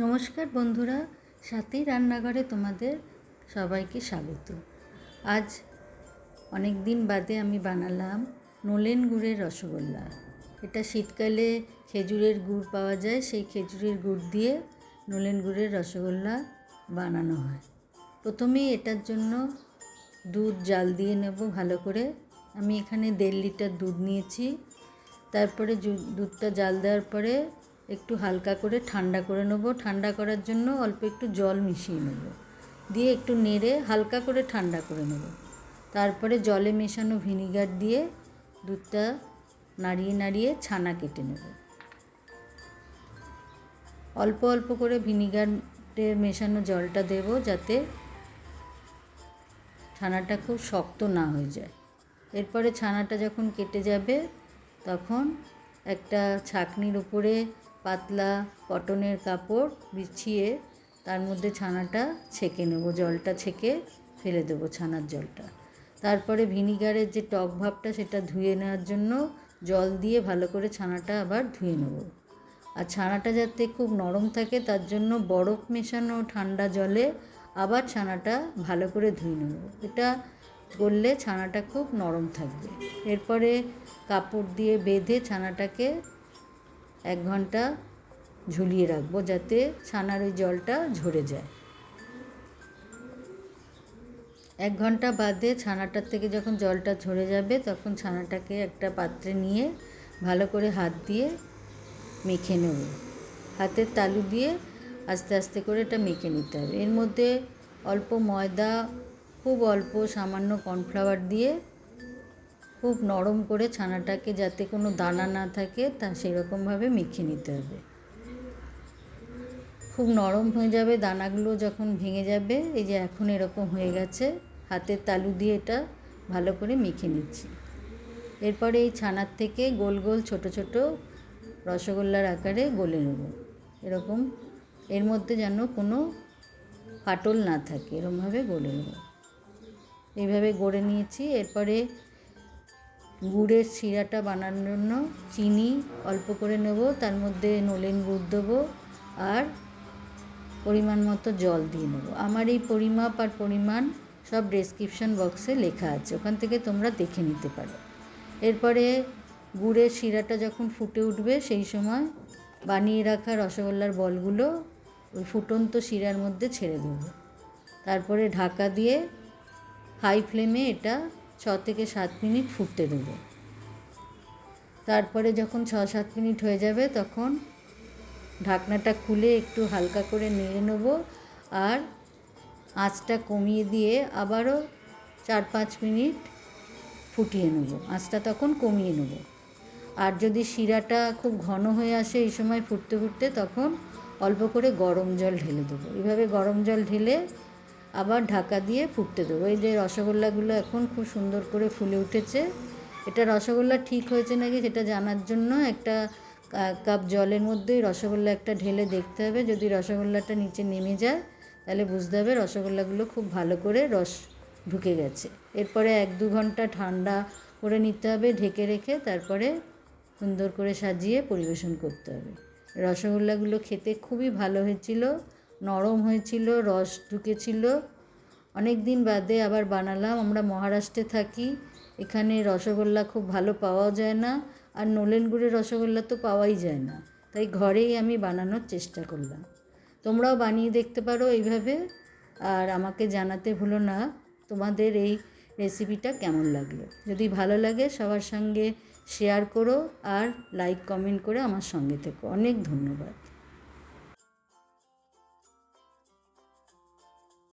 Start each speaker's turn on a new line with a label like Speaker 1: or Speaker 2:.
Speaker 1: নমস্কার বন্ধুরা, সাথী রান্নাঘরে তোমাদের সবাইকে স্বাগত। আজ অনেক দিন বাদে আমি বানালাম নলেন গুড়ের রসগোল্লা। এটা শীতকালে খেজুরের গুড় পাওয়া যায়, সেই খেজুরের গুড় দিয়ে নলেন গুড়ের রসগোল্লা বানানো হয়। প্রথমেই এটার জন্য দুধ জাল দিয়ে নেব ভালো করে। আমি এখানে দেড় লিটার দুধ নিয়েছি। তারপরে দুধটা জাল দেওয়ার পরে একটু হালকা করে ঠান্ডা করে নেব। ঠান্ডা করার জন্য অল্প একটু জল মিশিয়ে নেব। দিয়ে একটু নেড়ে হালকা করে ঠান্ডা করে নেব। তারপরে জলে মেশানো ভিনিগার দিয়ে দুধটা নাড়িয়ে নাড়িয়ে ছানা কেটে নেব। অল্প অল্প করে ভিনিগারে মেশানো জলটা দেব যাতে ছানাটা খুব শক্ত না হয়ে যায়। এরপরে ছানাটা যখন কেটে যাবে, তখন একটা ছাকনির উপরে পাতলা কটনের কাপড় বিছিয়ে তার মধ্যে ছানাটা ছেঁকে নেব, জলটা ছেঁকে ফেলে দেবো ছানার জলটা। তারপরে ভিনিগারের যে টক ভাবটা সেটা ধুয়ে নেওয়ার জন্য জল দিয়ে ভালো করে ছানাটা আবার ধুয়ে নেব। আর ছানাটা যাতে খুব নরম থাকে তার জন্য বরফ মেশানো ঠান্ডা জলে আবার ছানাটা ভালো করে ধুয়ে নেব। এটা করলে ছানাটা খুব নরম থাকবে। এরপরে কাপড় দিয়ে বেঁধে ছানাটাকে এক ঘণ্টা ঝুলিয়ে রাখব যাতে ছানার ওই জলটা ঝরে যায়। এক ঘণ্টা বাদে ছানাটার থেকে যখন জলটা ঝরে যাবে তখন ছানাটাকে একটা পাত্রে নিয়ে ভালো করে হাত দিয়ে মেখে নেব। হাতের তালু দিয়ে আস্তে আস্তে করে এটা মেখে নিতে হবে। এর মধ্যে অল্প ময়দা, খুব অল্প সামান্য কর্নফ্লাওয়ার দিয়ে খুব নরম করে ছানাটাকে যাতে কোনো দানা না থাকে, তা সেরকমভাবে মেখে নিতে হবে। খুব নরম হয়ে যাবে দানাগুলো যখন ভেঙে যাবে, এই যে এখন এরকম হয়ে গেছে, হাতের তালু দিয়ে এটা ভালো করে মেখে নিচ্ছি। এরপরে এই ছানার থেকে গোল গোল ছোট ছোট রসগোল্লার আকারে গলে নেব। এরকম এর মধ্যে যেন কোনো ফাটল না থাকে এরকমভাবে গলে নেব। এইভাবে গড়ে নিয়েছি। এরপরে গুড়ের শিরাটা বানানোর জন্য চিনি অল্প করে নেব, তার মধ্যে নলেন গুড় দেবো আর পরিমাণ মতো জল দিয়ে নেব। আমার এই পরিমাপ আর পরিমাণ সব ডেসক্রিপশন বক্সে লেখা আছে, ওখান থেকে তোমরা দেখে নিতে পারো। এরপরে গুড়ের শিরাটা যখন ফুটে উঠবে, সেই সময় বানিয়ে রাখা রসগোল্লার বলগুলো ওই ফুটন্ত শিরার মধ্যে ছেড়ে দেবো। তারপরে ঢাকা দিয়ে হাই ফ্লেমে এটা ছ থেকে সাত মিনিট ফুটতে দেবো। তারপরে যখন ছ সাত মিনিট হয়ে যাবে, তখন ঢাকনাটা খুলে একটু হালকা করে নেড়ে নেব আর আঁচটা কমিয়ে দিয়ে আবারও চার পাঁচ মিনিট ফুটিয়ে নেব। আঁচটা তখন কমিয়ে নেব। আর যদি শিরাটা খুব ঘন হয়ে আসে এই সময় ফুটতে ফুটতে, তখন অল্প করে গরম জল ঢেলে দেবো। এভাবে গরম জল ঢেলে আবার ঢাকা দিয়ে ফুটতে দেবো। এই যে রসগোল্লাগুলো এখন খুব সুন্দর করে ফুলে উঠেছে। এটা রসগোল্লা ঠিক হয়েছে নাকি সেটা জানার জন্য একটা কাপ জলের মধ্যেই রসগোল্লা একটা ঢেলে দেখতে হবে। যদি রসগোল্লাটা নিচে নেমে যায়, তাহলে বুঝতে হবে রসগোল্লাগুলো খুব ভালো করে রস ঢুকে গেছে। এরপরে এক দু ঘণ্টা ঠান্ডা করে নিতে হবে, ঢেকে রেখে তারপরে সুন্দর করে সাজিয়ে পরিবেশন করতে হবে। রসগোল্লাগুলো খেতে খুবই ভালো হয়েছিল। নরম হয়েছিল, রস ঢুকেছিল। অনেক দিন বাদে আবার বানালাম। আমরা মহারাষ্ট্রে থাকি। এখানে রসগোল্লা খুব ভালো পাওয়াও যায় না। আর নলেন গুড়ের রসগোল্লা তো পাওয়াই যায় না। তাই ঘরেই আমি বানানোর চেষ্টা করলাম। তোমরাও বানিয়ে দেখতে পারো এইভাবে। আর আমাকে জানাতে ভুলো না তোমাদের এই রেসিপিটা কেমন লাগল। যদি ভালো লাগে সবার সঙ্গে শেয়ার করো আর লাইক কমেন্ট করে আমার সঙ্গে থেকো। অনেক ধন্যবাদ।